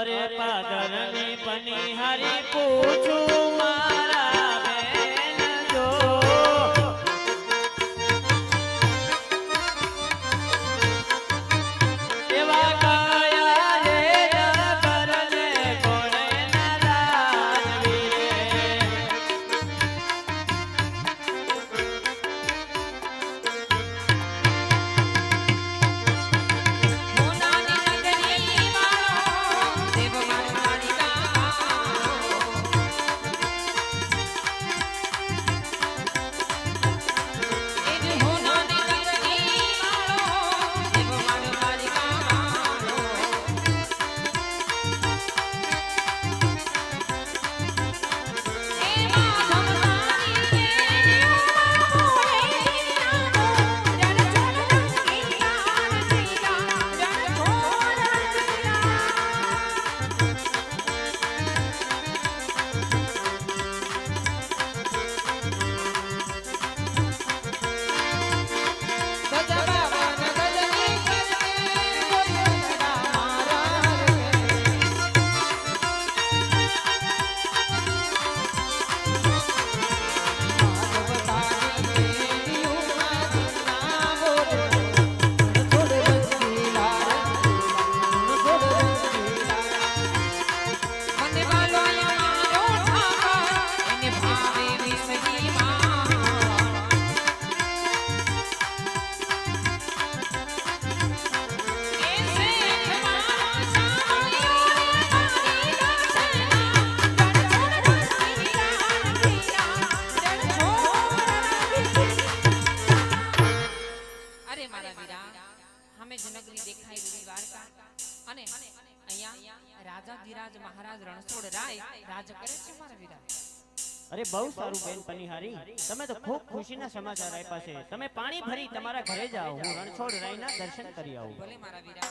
અરે પાદરની પની હરી પૂછું અહીંયા રાજા ધીરાજ મહારાજ રણછોડ રાય રાજ કરે છે મારા વીરા અરે બહુ સારું બેન પનિહારી. તમે તો ખૂબ ખુશીના સમાચાર આપ્યા છે. તમે પાણી ભરી તમારા ઘરે જાઓ. હું રણછોડ રાયના દર્શન કરી આવું. ભલે મારા વીરા